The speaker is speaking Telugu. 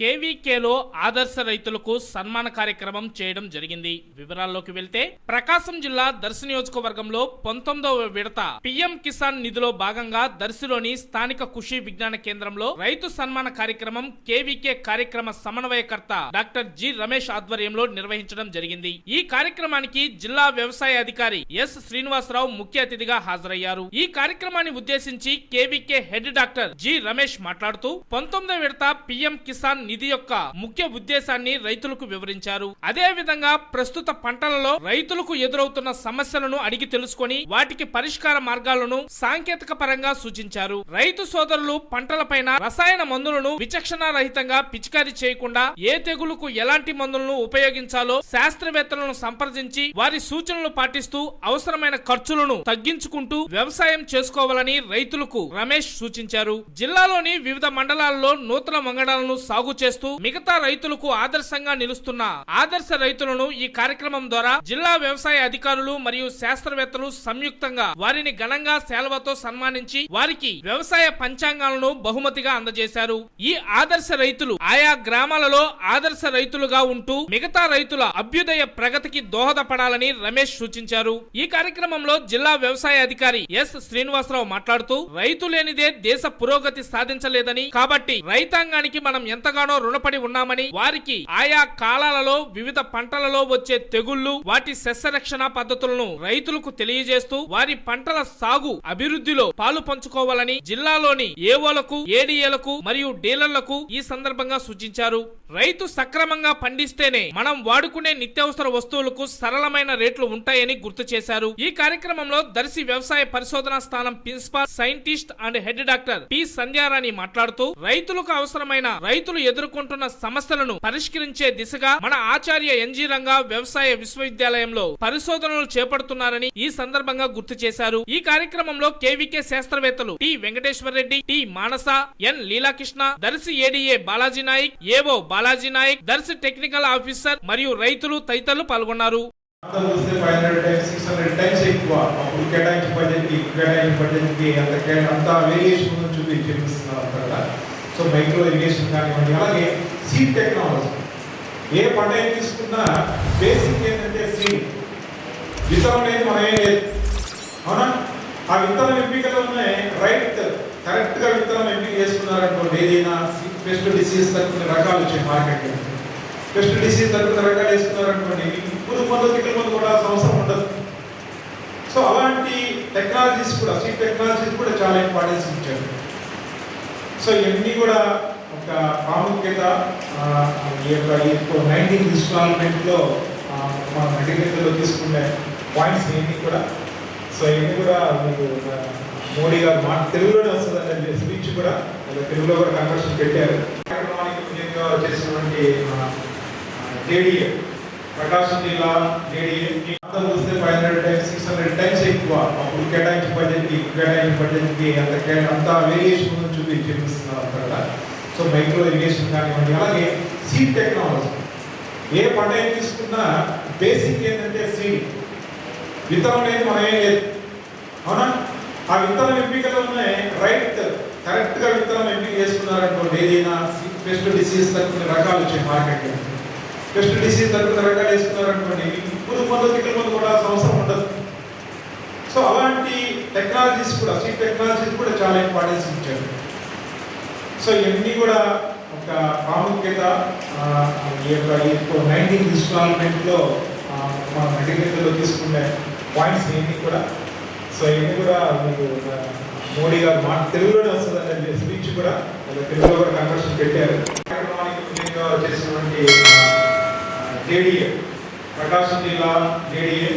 కేవీకేలో ఆదర్శ రైతులకు సన్మాన కార్యక్రమం చేయడం జరిగింది. వివరాల్లోకి వెళ్తే ప్రకాశం జిల్లా దర్శి నియోజకవర్గంలో పంతొమ్మిదవ విడత పిఎం కిసాన్ నిధిలో భాగంగా దర్శిలోని స్థానిక కృషి విజ్ఞాన కేంద్రంలో రైతు సన్మాన కార్యక్రమం కేవీకే కార్యక్రమ సమన్వయకర్త డాక్టర్ జి రమేష్ ఆధ్వర్యంలో నిర్వహించడం జరిగింది. ఈ కార్యక్రమానికి జిల్లా వ్యవసాయ అధికారి ఎస్ శ్రీనివాసరావు ముఖ్య అతిథిగా హాజరయ్యారు. ఈ కార్యక్రమాన్ని ఉద్దేశించి KVK head doctor G Ramesh మాట్లాడుతూ పంతొమ్మిదవ విడత పిఎం కిసాన్ నిధి యొక్క ముఖ్య ఉద్దేశాన్ని రైతులకు వివరించారు. అదే విధంగా ప్రస్తుత పంటలలో రైతులకు ఎదురవుతున్న సమస్యలను అడిగి తెలుసుకొని వాటికి పరిష్కార మార్గాలను సాంకేతిక పరంగా సూచించారు. రైతు సోదరులు పంటలపైన రసాయన మందులను విచక్షణ రహితంగా పిచికారీ చేయకుండా ఏ తెగులుకు ఎలాంటి మందులను ఉపయోగించాలో శాస్త్రవేత్తలను సంప్రదించి వారి సూచనలు పాటిస్తూ అవసరమైన ఖర్చులను తగ్గించుకుంటూ వ్యవసాయం చేసుకోవాలని రైతులకు రమేష్ సూచించారు. జిల్లాలోని వివిధ మండలాల్లో నూతన వంగడాలను సాగు చేస్తూ మిగతా రైతులకు ఆదర్శంగా నిలుస్తున్న ఆదర్శ రైతులను ఈ కార్యక్రమం ద్వారా జిల్లా వ్యవసాయ అధికారులు మరియు శాస్త్రవేత్తలు సంయుక్తంగా వారిని ఘనంగా సేలవతో సన్మానించి వారికి వ్యవసాయ పంచాంగాలను బహుమతిగా అందజేశారు. ఈ ఆదర్శ రైతులు ఆయా గ్రామాలలో ఆదర్శ రైతులుగా ఉంటూ మిగతా రైతుల అభ్యుదయ ప్రగతికి దోహదపడాలని రమేష్ సూచించారు. ఈ కార్యక్రమంలో జిల్లా వ్యవసాయ అధికారి ఎస్ శ్రీనివాసరావు మాట్లాడుతూ రైతు లేనిదే దేశ పురోగతి సాధించలేదని కాబట్టి రైతాంగానికి మనం ఎంతగానో రుణపడి ఉన్నామని వారికి ఆయా కాలాలలో వివిధ పంటలలో వచ్చే తెగుళ్ళు వాటి సస్యరక్షణ పద్ధతులను రైతులకు తెలియజేస్తూ వారి పంటల సాగు అభివృద్ధిలో పాలు పంచుకోవాలని జిల్లాలోని ఏవోలకు ఏడీఏలకు మరియు డీలర్లకు ఈ సందర్భంగా సూచించారు. రైతు సక్రమంగా పండిస్తేనే మనం వాడుకునే నిత్యావసర వస్తువులకు సరళమైన రేట్లు ఉంటాయని గుర్తు చేశారు. ఈ కార్యక్రమంలో దర్శి వ్యవసాయ పరిశోధనా స్థానం principal scientist and head doctor P Sandhyarani మాట్లాడుతూ రైతులకు అవసరమైన రైతులు ఎదుర్కొంటున్న సమస్యలను పరిష్కరించే దిశగా మన ఆచార్య ఎన్జీ రంగా వ్యవసాయ విశ్వవిద్యాలయంలో పరిశోధనలు చేపడుతున్నారని ఈ సందర్భంగా గుర్తు చేశారు. ఈ కార్యక్రమంలో కేవీకే శాస్త్రవేత్తలు T Venkateswara Reddy T Manasa N Leelakrishna Darsi ADA Balaji Naik AO Balaji Naik Darsi technical officer మరియు రైతులు తదితరులు పాల్గొన్నారు. చూస్తే five hundred times six hundred times ఎక్కువ. అప్పుడు బడ్జెట్కి బడ్జెట్కి అంత వేరియేషన్ చూపి చూపిస్తున్నారు అంతా సో మైక్రో ఇరిగేషన్ కానివ్వండి అలాగే సీడ్ టెక్నాలజీ. ఏ పంట ఏం తీసుకున్నా బేసిక్ ఏంటంటే సీడ్. విత్తనం లేదు మనం ఏం లేదు. అవునా? ఆ విత్తనం ఎంపికలోనే రైట్ కరెక్ట్గా విత్తనం ఎంపిక చేసుకున్నారనుకోండి ఏదైనా పెస్ట్ డిసీజ్ తక్కువ రకాలు వచ్చాయి మార్కెట్లో. పెస్ట్ డిసీజ్ తక్కువ రకాలు వేసుకున్నారనుకోండి పురుగు మందు తిక్కల మందు కూడా అవసరం ఉండదు. సో అలాంటి టెక్నాలజీస్ కూడా సీ టెక్నాలజీస్ కూడా చాలా ఇంపార్టెన్స్ ఇచ్చారు. సో ఇవన్నీ కూడా ఒక ప్రాముఖ్యత ఈ యొక్క నైన్టీన్ ఇన్స్టాల్మెంట్లో మన అగ్రికల్చర్లో తీసుకునే పాయింట్స్ ఇవన్నీ కూడా. సో ఇవన్నీ కూడా మీకు మోడీ గారు మా తెలుగులోనే వస్తుందని స్పీచ్ కూడా తెలుగులో కూడా కన్వర్షన్ పెట్టారు. కార్యక్రమానికి చేసినటువంటి జేడీఏ ప్రకాశం జిల్లా జేడీఏ. చూస్తే five hundred times six hundred times ఎక్కువ. అప్పుడు కేటాయించిన బడ్జెట్కి కేటాయించిన బడ్జెట్కి అంత అంతా వేరియేషన్ ఉందని చూపిస్తున్నారు అంతా కూడా సో మైక్రో ఇరిగేషన్ కానివ్వండి అలాగే సీడ్ టెక్నాలజీ. ఏ పంట ఏం తీసుకున్నా బేసిక్ ఏంటంటే సీడ్. విత్తనం అనేది మనం ఏం లేదు. అవునా? ఆ విత్తనం ఎంపికలోనే రైట్ కరెక్ట్గా విత్తనం ఎంపిక చేసుకున్నారనుకోండి ఏదైనా పెస్ట్ డిసీజ్ తక్కువ రకాలు వచ్చాయి మార్కెట్లో. పెస్ట్ డిసీజ్ తక్కువ రకాలు వేసుకున్నారనుకోండి పురుగు మందు తిక్కల మందు కూడా అవసరం ఉండదు. సో అలాంటి టెక్నాలజీస్ కూడా సీడ్ టెక్నాలజీస్ కూడా చాలా ఇంపార్టెన్స్ ఇచ్చారు. సో ఇవన్నీ కూడా ఒక ప్రాముఖ్యత ఈ యొక్క నైన్టీన్ ఇన్స్టాల్మెంట్లో మన అగ్రికల్చర్లో తీసుకునే పాయింట్స్ ఇవన్నీ కూడా. సో ఇవన్నీ కూడా మీకు మోడీ గారు మా తెలుగులోనే వస్తుందని స్పీచ్ కూడా తెలుగులో కూడా కన్వర్షన్ పెట్టారు. కార్యక్రమానికి చేసినటువంటి జేడీఏ ప్రకాశం జిల్లా జేడీఏ